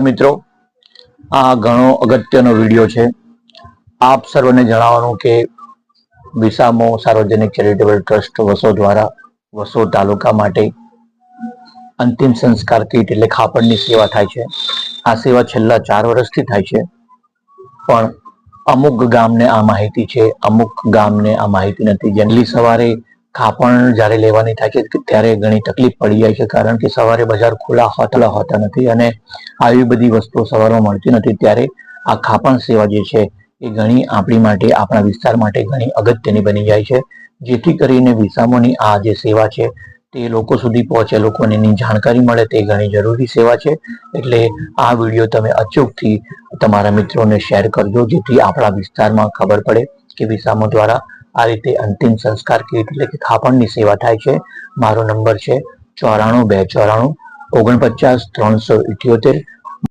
મિત્રો, આ ઘણો અગત્યનો વીડિયો છે. આપ સર્વને જણાવવાનું કે વિસામો સાર્વજનિક ચેરિટેબલ ટ્રસ્ટ વસો દ્વારા વસો તાલુકા માટે અંતિમ સંસ્કાર કીટ એટલે ખાપણની સેવા થાય છે. આ સેવા છેલ્લા ચાર વર્ષથી થાય છે. પણ અમુક ગામને આ માહિતી છે, અમુક ગામને આ માહિતી નથી. જનરલી સવારે ખાપણ જ્યારે લેવાની થાય છે ત્યારે ઘણી તકલીફ પડી જાય છે, કારણ કે સવારે બજાર ખુલ્લા હોતલા હોતા નથી અને આવી બધી વસ્તુઓ સવારમાં મળતી નથી. ત્યારે આ ખાપણ સેવા જે છે એ ઘણી આપણી માટે, આપણા વિસ્તાર માટે ઘણી અગત્યની બની જાય છે. જેથી કરીને વિસામોની આ જે સેવા છે તે લોકો સુધી પહોંચે, લોકોને એની જાણકારી મળે, તે ઘણી જરૂરી સેવા છે. એટલે આ વીડિયો તમે અચૂકથી તમારા મિત્રોને શેર કરજો, જેથી આપણા વિસ્તારમાં ખબર પડે કે વિસામો દ્વારા આ રીતે અંતિમ સંસ્કાર કીટ એટલે કે ખાપણની સેવા થાય છે. મારો નંબર છે ચોરાણું બે ચોરાણું, ઓગણપચાસ ત્રણસો ઇઠ્યોતેર